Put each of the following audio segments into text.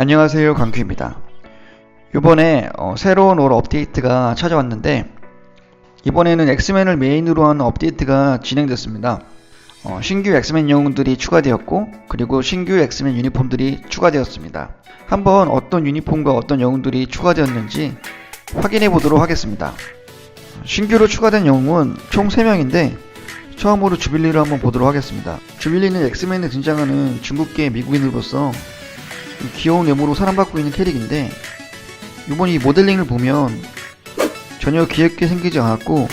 안녕하세요 강큐입니다. 이번에 어, 새로운 올 업데이트가 찾아왔는데 이번에는 엑스맨을 메인으로 하는 업데이트가 진행됐습니다. 어, 신규 엑스맨 영웅들이 추가되었고 그리고 신규 엑스맨 유니폼들이 추가되었습니다. 한번 어떤 유니폼과 어떤 영웅들이 추가되었는지 확인해 보도록 하겠습니다. 신규로 추가된 영웅은 총 3명인데 처음으로 주빌리를 한번 보도록 하겠습니다. 주빌리는 엑스맨에 등장하는 중국계 미국인으로서 귀여운 외모로 사랑받고 있는 캐릭인데 이번 이 모델링을 보면 전혀 귀엽게 생기지 않았고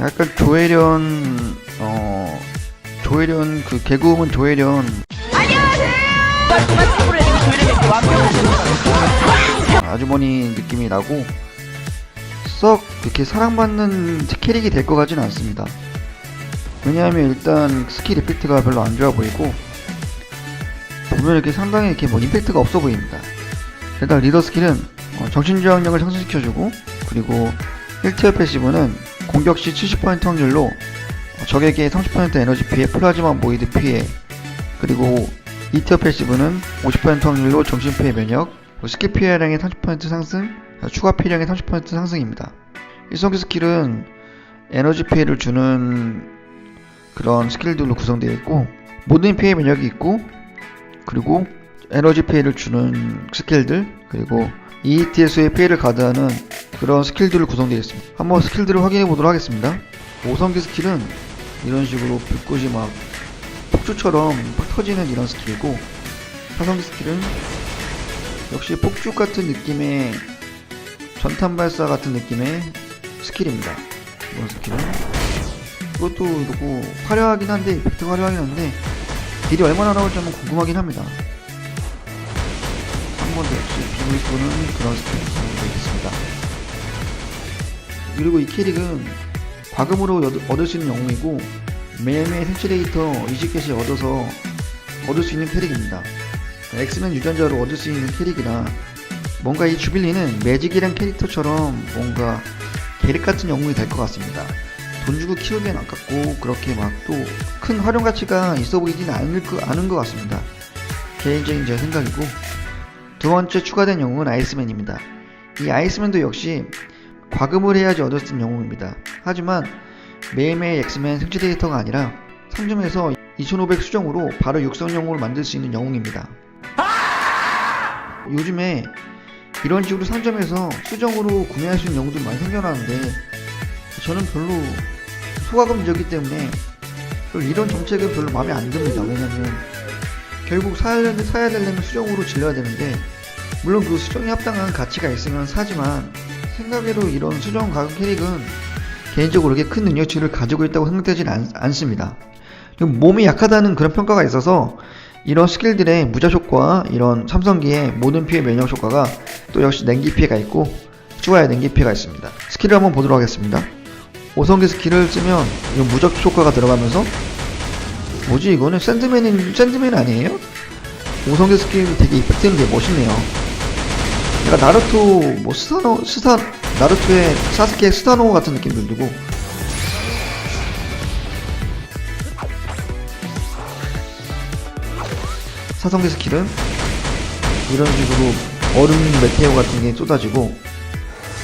약간 조혜련 어 조혜련 그 개그우먼 조혜련 아주머니 느낌이 나고 썩 이렇게 사랑받는 캐릭이 될 것 같지는 않습니다. 왜냐하면 일단 스킬 이펙트가 별로 안 좋아 보이고 보면 이렇게 상당히 이렇게 뭐 임팩트가 없어 보입니다. 일단 리더 스킬은 어, 정신저항력을 상승시켜주고 그리고 1티어 패시브는 공격 시 70% 확률로 어, 적에게 30% 에너지 피해, 플라즈마 모이드 피해 그리고 2티어 패시브는 50% 확률로 정신 피해 면역, 스킬 피해량의 30% 상승, 어, 추가 피해량의 30% 상승입니다. 일성기 스킬은 에너지 피해를 주는 그런 스킬들로 구성되어 있고 모든 피해 면역이 있고 그리고 에너지 피해를 주는 스킬들 그리고 ETS의 피해를 가드하는 그런 스킬들을 구성되어 있습니다. 한번 스킬들을 확인해 보도록 하겠습니다. 5성기 스킬은 이런 식으로 불꽃이 막 폭주처럼 팍 터지는 이런 스킬이고 4성기 스킬은 역시 폭죽 같은 느낌의 전탄 발사 같은 느낌의 스킬입니다. 이런 스킬은 이것도 이거 화려하긴 한데 이펙트가 화려하긴 한데 딜이 얼마나 나올지 한번 궁금하긴 합니다. 한번더 역시 비밀 보는 그런 스킬이 되겠습니다. 그리고 이 캐릭은 과금으로 얻- 얻을 수 있는 영웅이고 매일매일 생체레이터 20개씩 얻어서 얻을 수 있는 캐릭입니다. 엑스맨 유전자로 얻을 수 있는 캐릭이라 뭔가 이 주빌리는 매직이란 캐릭터처럼 뭔가 계륵 같은 영웅이 될 것 같습니다. 돈 주고 키우기엔 아깝고 그렇게 막 또 큰 활용 가치가 있어 보이진 않을 거, 않은 것 같습니다. 개인적인 제 생각이고 두 번째 추가된 영웅은 아이스맨입니다. 이 아이스맨도 역시 과금을 해야지 있는 영웅입니다. 하지만 매일매일 엑스맨 생체 데이터가 아니라 상점에서 2500 수정으로 바로 육성 영웅을 만들 수 있는 영웅입니다. 요즘에 이런 식으로 상점에서 수정으로 구매할 수 있는 영웅들이 많이 생겨나는데 저는 별로 소가금이기 때문에 별로 이런 정책은 별로 마음에 안 듭니다. 왜냐면 결국 사야, 사야 되려면 수정으로 질러야 되는데 물론 그 수정에 합당한 가치가 있으면 사지만 생각외로 이런 수정 가격 캐릭은 개인적으로 그렇게 큰 능력치를 가지고 있다고 생각되진 않. 그리고 몸이 약하다는 그런 평가가 있어서 이런 스킬들의 무자 효과, 이런 삼성기의 모든 피해 면역 효과가 또 역시 냉기 피해가 있고 추가의 냉기 피해가 있습니다. 스킬을 한번 보도록 하겠습니다. 5성기 스킬을 쓰면 이런 무적 효과가 들어가면서 뭐지 이거는 샌드맨은 샌드맨 아니에요? 5성기 스킬이 되게 이펙트는 게 멋있네요. 약간 나루토 뭐 스타노 스타 나루토의 사스케 스타노 같은 느낌 들고 사성기 스킬은 이런 식으로 얼음 메테오 같은 게 쏟아지고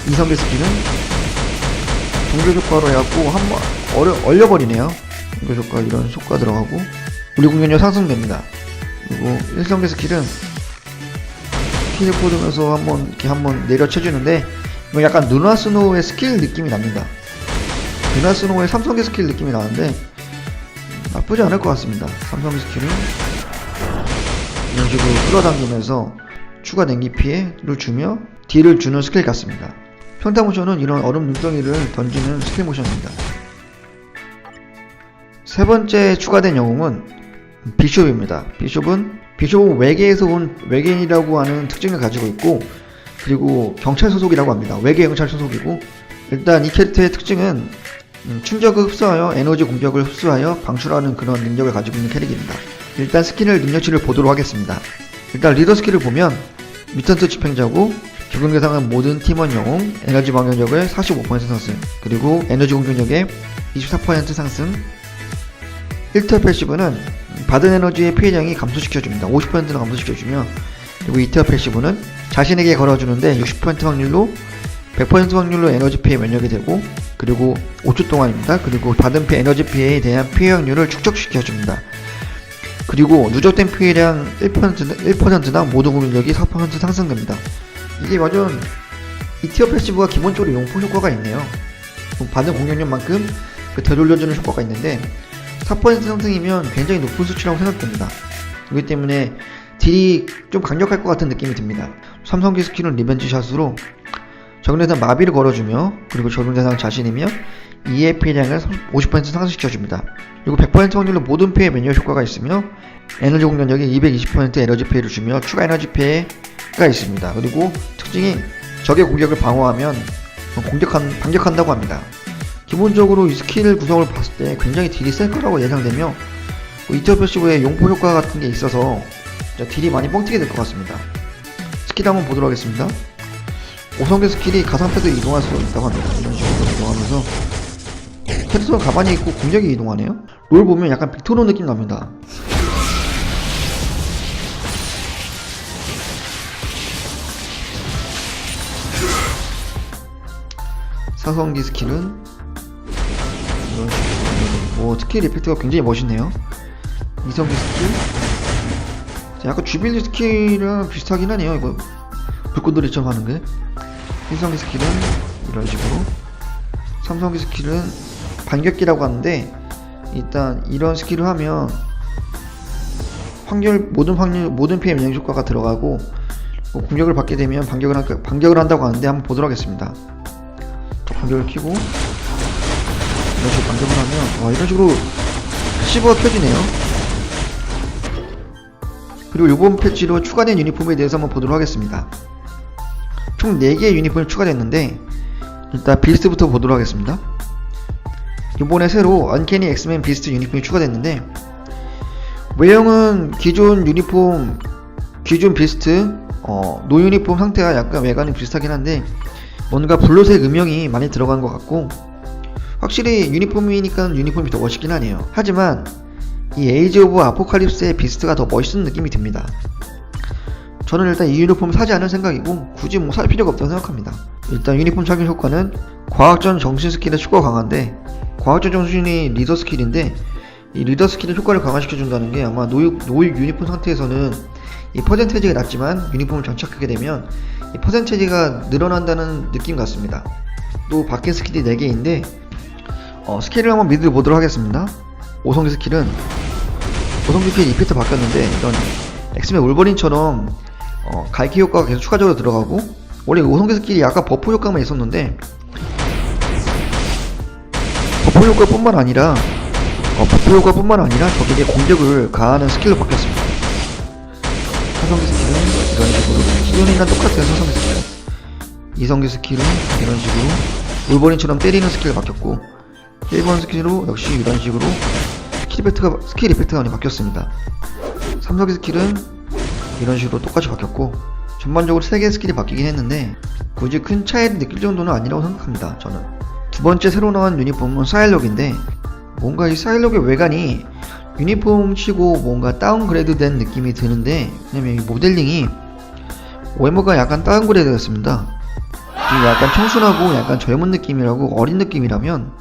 이성기 스킬은 동결 효과로 해갖고 한번 얼어, 얼려버리네요. 동결 효과 이런 효과 들어가고 우리 공격력 상승됩니다. 그리고 일성기 스킬은 스킬을 꽂으면서 한번 이렇게 한번 내려쳐주는데 이거 약간 누나 스노우의 스킬 느낌이 납니다. 누나 스노우의 삼성기 스킬 느낌이 나는데 나쁘지 않을 것 같습니다. 삼성기 스킬은 이런 식으로 끌어당기면서 추가 냉기 피해를 주며 딜을 주는 스킬 같습니다. 평타 모션은 이런 얼음 눈덩이를 던지는 스킬 모션입니다. 세 번째 추가된 영웅은 비숍입니다. 비숍은 비숍은 외계에서 온 외계인이라고 하는 특징을 가지고 있고 그리고 경찰 소속이라고 합니다. 외계 경찰 소속이고 일단 이 캐릭터의 특징은 음, 충격을 흡수하여 에너지 공격을 흡수하여 방출하는 그런 능력을 가지고 있는 캐릭입니다. 일단 스킬을 능력치를 보도록 하겠습니다. 일단 리더 스킬을 보면 미턴트 집행자고 적용 대상은 모든 팀원 영웅, 에너지 방어력을 45% 상승, 그리고 에너지 공격력의 24% 상승. 1터 패시브는 받은 에너지의 피해량이 감소시켜줍니다. 50%나 감소시켜주며 그리고 이태어 패시브는 자신에게 걸어주는데 60% 확률로 100% 확률로 에너지 피해 면역이 되고 그리고 5초 동안입니다. 그리고 받은 피해 에너지 피해에 대한 피해 확률을 축적시켜줍니다. 그리고 누적된 피해량 1%나, 1%나 모든 공격력이 4% 상승됩니다. 이게 완전 이 티어 패시브가 기본적으로 용포 효과가 있네요. 받은 공격력만큼 그 되돌려주는 효과가 있는데 4% 상승이면 굉장히 높은 수치라고 생각됩니다. 그렇기 때문에 딜이 좀 강력할 것 같은 느낌이 듭니다. 삼성기 스킬은 리벤지 샷으로 적응대상 마비를 걸어주며 그리고 적응대상 자신이며 이의 피해량을 50% 상승시켜줍니다. 그리고 100% 확률로 모든 피해 매뉴얼 효과가 있으며 에너지 공격력이 220% 에너지 피해를 주며 추가 에너지 피해 가 있습니다. 그리고 특징이 적의 공격을 방어하면 공격한, 반격한다고 합니다. 기본적으로 이 스킬 구성을 봤을 때 굉장히 딜이 셀 거라고 예상되며 이터 패시브의 용포 효과 같은 게 있어서 딜이 많이 뻥튀기 될것 같습니다. 스킬 한번 보도록 하겠습니다. 5성계 스킬이 가상패도 이동할 수 있다고 합니다. 이런 식으로 이동하면서 캐릭터는 가만히 있고 공격이 이동하네요. 롤 보면 약간 빅토르 느낌 납니다. 사성기 스킬은 뭐 스킬 이펙트가 굉장히 멋있네요. 이성기 스킬 자, 약간 주빌리 스킬이랑 비슷하긴 하네요. 이거 불꽃놀이처럼 하는 게. 1성기 스킬은 이런 식으로. 3성기 스킬은 반격기라고 하는데 일단 이런 스킬을 하면 확률 모든 확률 모든 피해 면역 효과가 들어가고 뭐 공격을 받게 되면 반격을 한, 반격을 한다고 하는데 한번 보도록 하겠습니다. 반격을 키고 식으로 반격을 하면 와 이런 식으로 시버가 켜지네요. 그리고 이번 패치로 추가된 유니폼에 대해서 한번 보도록 하겠습니다. 총 4개의 유니폼이 추가됐는데 일단 비스트부터 보도록 하겠습니다. 이번에 새로 언캐니 엑스맨 비스트 유니폼이 추가됐는데 외형은 기존 유니폼 기존 비스트 어, 노 유니폼 상태가 약간 외관이 비슷하긴 한데 뭔가 블루색 음영이 많이 들어간 것 같고 확실히 유니폼이니까 유니폼이 더 멋있긴 하네요. 하지만 이 에이지 오브 아포칼립스의 비스트가 더 멋있는 느낌이 듭니다. 저는 일단 이 유니폼 사지 않을 생각이고 굳이 뭐 살 필요가 없다고 생각합니다. 일단 유니폼 착용 효과는 과학전 정신 스킬의 추가 강화인데 과학전 정신이 리더 스킬인데 이 리더 스킬의 효과를 강화시켜준다는 게 아마 노육, 노육 유니폼 상태에서는 이 퍼센테이지가 낮지만 유니폼을 장착하게 되면 이 퍼센테이지가 늘어난다는 느낌 같습니다. 또 바뀐 스킬이 4개인데 어, 스킬을 한번 미드 보도록 하겠습니다. 5성기 스킬은 5성기 스킬 이펙트 바뀌었는데 이런 엑스맨 울버린처럼 어, 갈기 효과가 계속 추가적으로 들어가고 원래 5성기 스킬이 아까 버프 효과만 있었는데 버프 효과뿐만 아니라 어, 버프 효과뿐만 아니라 적에게 공격을 가하는 스킬로 바뀌었습니다. 사성기 스킬은 이런 식으로 기존이랑 똑같은 사성기 스킬 2성기 스킬은 이런 식으로 울버린처럼 때리는 스킬로 바뀌었고 1번 스킬로 역시 이런 식으로 스킬 이펙트가, 스킬 이펙트가 많이 바뀌었습니다. 3성기 스킬은 이런 식으로 똑같이 바뀌었고 전반적으로 3개의 스킬이 바뀌긴 했는데 굳이 큰 차이를 느낄 정도는 아니라고 생각합니다. 저는 두 번째 새로 나온 유니폼은 사일록인데 뭔가 이 사일록의 외관이 유니폼 치고 뭔가 다운그레이드 된 느낌이 드는데 왜냐면 이 모델링이 외모가 약간 다운그레이드 됐습니다. 이 약간 청순하고 약간 젊은 느낌이라고 어린 느낌이라면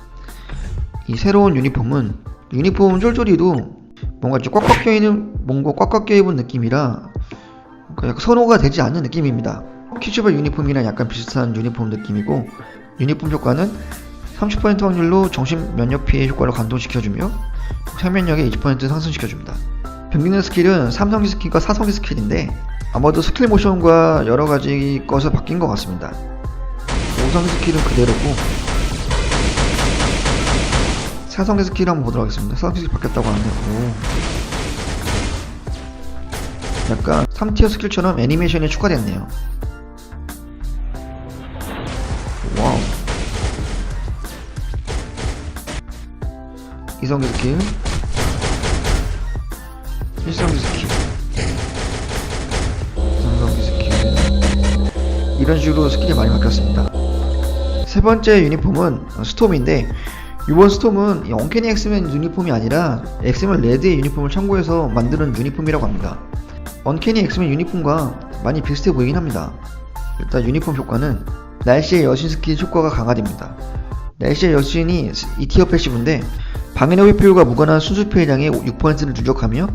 이 새로운 유니폼은 유니폼 쫄쫄이도 뭔가 좀 꽉꽉 껴있는 뭔가 꽉꽉 껴입은 느낌이라 약간 선호가 되지 않는 느낌입니다. 퀴즈발 유니폼이랑 약간 비슷한 유니폼 느낌이고 유니폼 효과는 30% 확률로 정신 면역 피해 효과를 감동시켜주며 생명력에 20% 상승시켜줍니다. 변기는 스킬은 3성기 스킬과 4성기 스킬인데 아마도 스킬 모션과 여러 가지 것을 바뀐 것 같습니다. 5성기 스킬은 그대로고 4성기 스킬 한번 보도록 하겠습니다. 4성기 스킬 바뀌었다고 하는데 오. 약간 3티어 스킬처럼 애니메이션이 추가됐네요. 이성기 스킬. 1성기 스킬. 3성기 스킬. 이런 식으로 스킬이 많이 바뀌었습니다. 세 번째 유니폼은 스톰인데 이번 스톰은 이 언캐니 엑스맨 유니폼이 아니라 엑스맨 레드의 유니폼을 참고해서 만드는 유니폼이라고 합니다. 언캐니 엑스맨 유니폼과 많이 비슷해 보이긴 합니다. 일단 유니폼 효과는 날씨의 여신 스킬 효과가 강화됩니다. 날씨의 여신이 2티어 패시브인데 방해의 회피율과 무관한 순수 피해량의 6%를 누적하며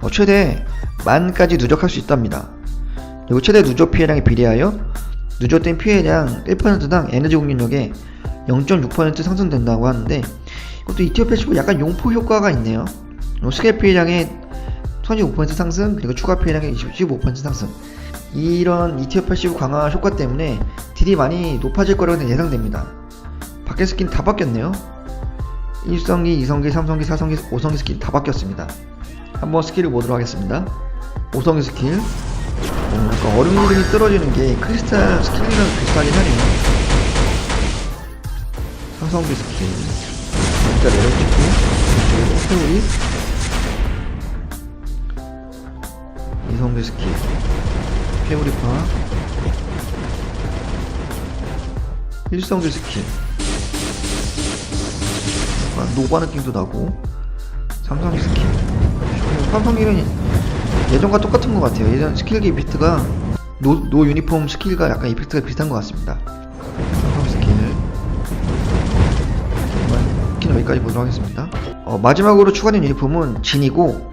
어, 최대 만까지 누적할 수 있답니다. 그리고 최대 누적 피해량에 비례하여 누적된 피해량 1%당 에너지 공격력에 0.6% 상승된다고 하는데 이것도 2티어 패시브 약간 용포 효과가 있네요. 어, 스킬 피해량의 35% 상승 그리고 추가 피해량의 25% 상승 이런 2티어 패시브 강화 효과 때문에 딜이 많이 높아질 거라고 예상됩니다. 밖에 스킨 다 바뀌었네요. 1성기, 2성기, 3성기, 4성기, 5성기 스킬 다 바뀌었습니다. 한번 스킬을 보도록 하겠습니다. 5성기 스킬. 어, 약간 얼음 그림이 떨어지는 게 크리스탈 스킬이랑 비슷하긴 하네요. 4성기 스킬. 일단 내려찍고, 그리고 세우리. 2성기 스킬. 페우리파. 1성기 스킬. 약간 노바 느낌도 나고 삼성기 스킬 삼성기는 예전과 똑같은 것 같아요. 예전 스킬기 이펙트가 노, 노 유니폼 스킬과 약간 이펙트가 비슷한 것 같습니다. 삼성 스킬 스킬 여기까지 보도록 하겠습니다. 어, 마지막으로 추가된 유니폼은 진이고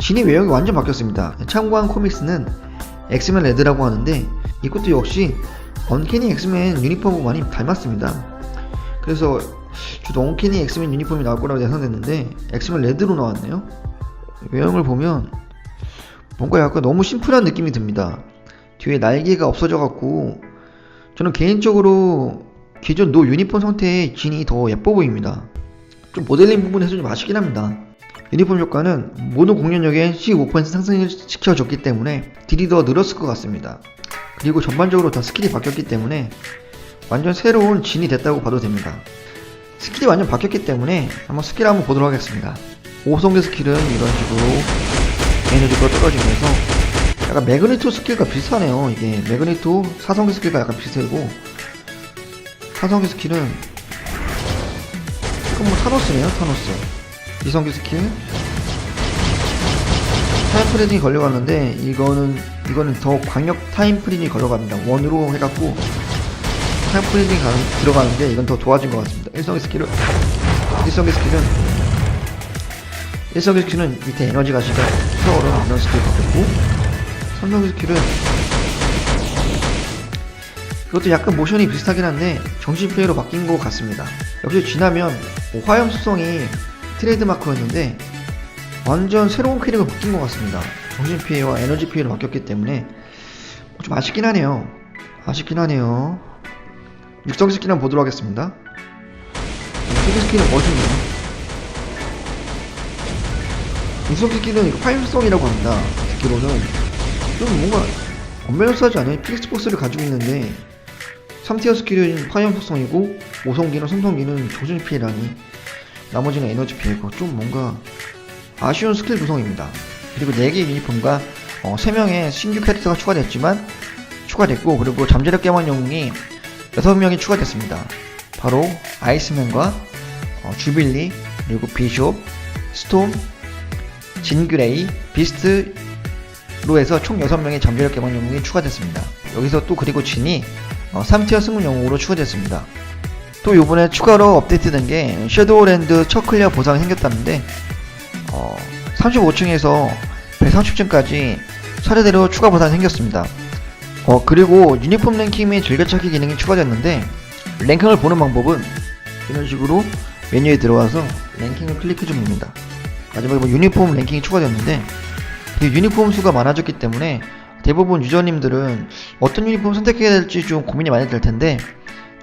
진이 외형이 완전 바뀌었습니다. 참고한 코믹스는 엑스맨 레드라고 하는데 이것도 역시 언캐니 엑스맨 유니폼하고 많이 닮았습니다. 그래서 저도 언캐니 엑스맨 유니폼이 나올 거라고 예상됐는데 엑스맨 레드로 나왔네요. 외형을 보면 뭔가 약간 너무 심플한 느낌이 듭니다. 뒤에 날개가 없어져 갖고 저는 개인적으로 기존 노 유니폼 상태의 진이 더 예뻐 보입니다. 좀 모델링 부분에서 좀 아쉽긴 합니다. 유니폼 효과는 모든 공격력에 15% 상승시켜줬기 때문에 딜이 더 늘었을 것 같습니다. 그리고 전반적으로 다 스킬이 바뀌었기 때문에 완전 새로운 진이 됐다고 봐도 됩니다. 스킬이 완전 바뀌었기 때문에 한번 스킬 한번 보도록 하겠습니다. 5성대 스킬은 이런 식으로 에너지가 떨어지면서 약간 매그니토 스킬과 비슷하네요. 이게 매그니토 4성대 스킬과 약간 비슷하고 4성대 스킬은 이건 뭐 타노스네요. 타노스 2성대 스킬 타임 프리딩이 걸려갔는데 이거는 이거는 더 강력 타임 프리딩이 걸려갑니다. 원으로 해갖고 프리딩 가, 들어가는데 이건 더 도와준 것 같습니다. 일성의 스킬은 일성의 스킬은 일성의 스킬은 밑에 에너지 가시가 스어로 이런 스킬 바뀌었고 삼성의 스킬은 이것도 약간 모션이 비슷하긴 한데 정신 플레이로 바뀐 것 같습니다. 역시 지나면 화염 수성이 트레이드 마크였는데 완전 새로운 캐릭으로 바뀐 것 같습니다. 정신 피해와 에너지 피해로 바뀌었기 때문에 좀 아쉽긴 하네요. 아쉽긴 하네요. 육성 스킬 한번 보도록 하겠습니다. 육성 스킬은 멋있네요. 육성 스킬은 이거 파임성이라고 합니다. 듣기로는 좀 뭔가 엄밀하지 않아요? 필스 포스를 가지고 있는데 3티어 스킬은 파이어 속성이고 5성기는 3성기는 조준 피해라니 나머지는 에너지 피해고 좀 뭔가 아쉬운 스킬 구성입니다. 그리고 4개 유니폼과 어, 3명의 신규 캐릭터가 추가됐지만 추가됐고 그리고 잠재력 개방 영웅이 6명이 추가됐습니다. 바로 아이스맨과 어, 주빌리 그리고 비숍, 스톰, 진그레이, 비스트로 해서 총 6명의 잠재력 개방 영웅이 추가됐습니다. 여기서 또 그리고 진이 어, 3티어 승문 영웅으로 추가됐습니다. 또 요번에 추가로 업데이트된 게 섀도우랜드 첫 클리어 보상이 생겼다는데 어, 35층에서 130층까지 차례대로 추가 보상이 생겼습니다. 어, 그리고 유니폼 랭킹 및 즐겨찾기 기능이 추가됐는데 랭킹을 보는 방법은 이런 식으로 메뉴에 들어와서 랭킹을 클릭해 줍니다. 마지막에 뭐 유니폼 랭킹이 추가됐는데 이 유니폼 수가 많아졌기 때문에 대부분 유저님들은 어떤 유니폼 선택해야 될지 좀 고민이 많이 될 텐데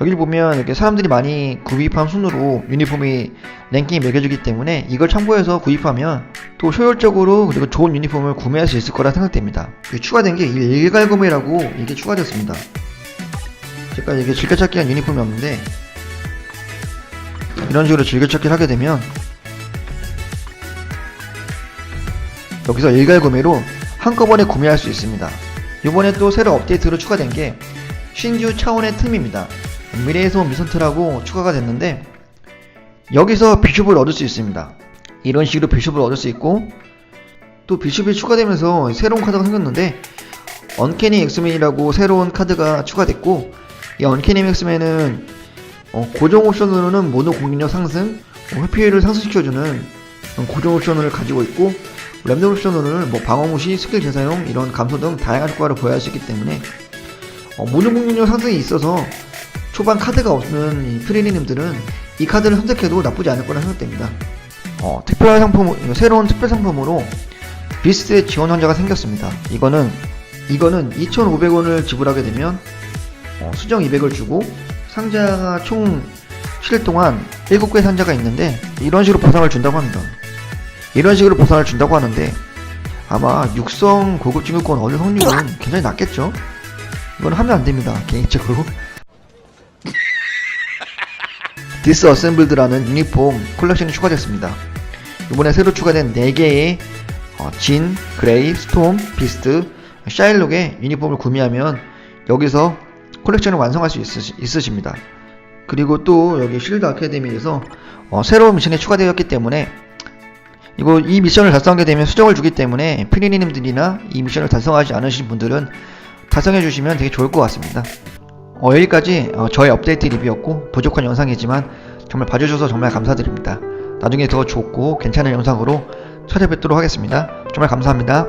여기를 보면 이렇게 사람들이 많이 구입한 순으로 유니폼이 랭킹이 매겨지기 때문에 이걸 참고해서 구입하면 또 효율적으로 그리고 좋은 유니폼을 구매할 수 있을 거라 생각됩니다. 그 추가된 게 일갈구매라고 이게 추가됐습니다. 제가 이게 즐겨찾기 한 유니폼이 없는데 이런 식으로 즐겨찾기를 하게 되면 여기서 일갈구매로 한꺼번에 구매할 수 있습니다. 이번에 또 새로 업데이트로 추가된 게 신규 차원의 틈입니다. 미래에서 온 미선트라고 추가가 됐는데 여기서 비숍을 얻을 수 있습니다. 이런 식으로 비숍을 얻을 수 있고 또 비숍이 추가되면서 새로운 카드가 생겼는데 언캐니 엑스맨이라고 새로운 카드가 추가됐고 이 언캐니 엑스맨은 어, 고정 옵션으로는 모노 공격력 상승, 어, 회피율을 상승시켜주는 고정 옵션을 가지고 있고 랜덤 옵션으로는 뭐 방어 무시, 스킬 재사용 이런 감소 등 다양한 효과를 보여할 수 있기 때문에 어, 모노 공격력 상승이 있어서 초반 카드가 없는 이 프리리님들은 이 카드를 선택해도 나쁘지 않을 거라 생각됩니다. 어, 특별 상품, 새로운 특별 상품으로 비스트의 지원 환자가 생겼습니다. 이거는 이거는 2,500원을 지불하게 되면 어, 수정 200을 주고 상자가 총 7일 동안 7개의 상자가 있는데 이런 식으로 보상을 준다고 합니다. 이런 식으로 보상을 준다고 하는데 아마 육성 고급 증후권 얻을 확률은 굉장히 낮겠죠? 이건 하면 안 됩니다. 개인적으로. 디스 어셈블드라는 유니폼 콜렉션이 추가됐습니다. 이번에 새로 추가된 4개의 어, 진, 그레이, 스톰, 비스트, 샤일록의 유니폼을 구매하면 여기서 콜렉션을 완성할 수 있으시, 있으 십니다. 그리고 또 여기 쉴드 아카데미에서 어, 새로운 미션이 추가되었기 때문에 이거 이 미션을 달성하게 되면 수정을 주기 때문에 프리니님들이나 이 미션을 달성하지 않으신 분들은 달성해 주시면 되게 좋을 것 같습니다. 어, 여기까지 어, 저의 업데이트 리뷰였고 부족한 영상이지만 정말 봐주셔서 정말 감사드립니다. 나중에 더 좋고 괜찮은 영상으로 찾아뵙도록 하겠습니다. 정말 감사합니다.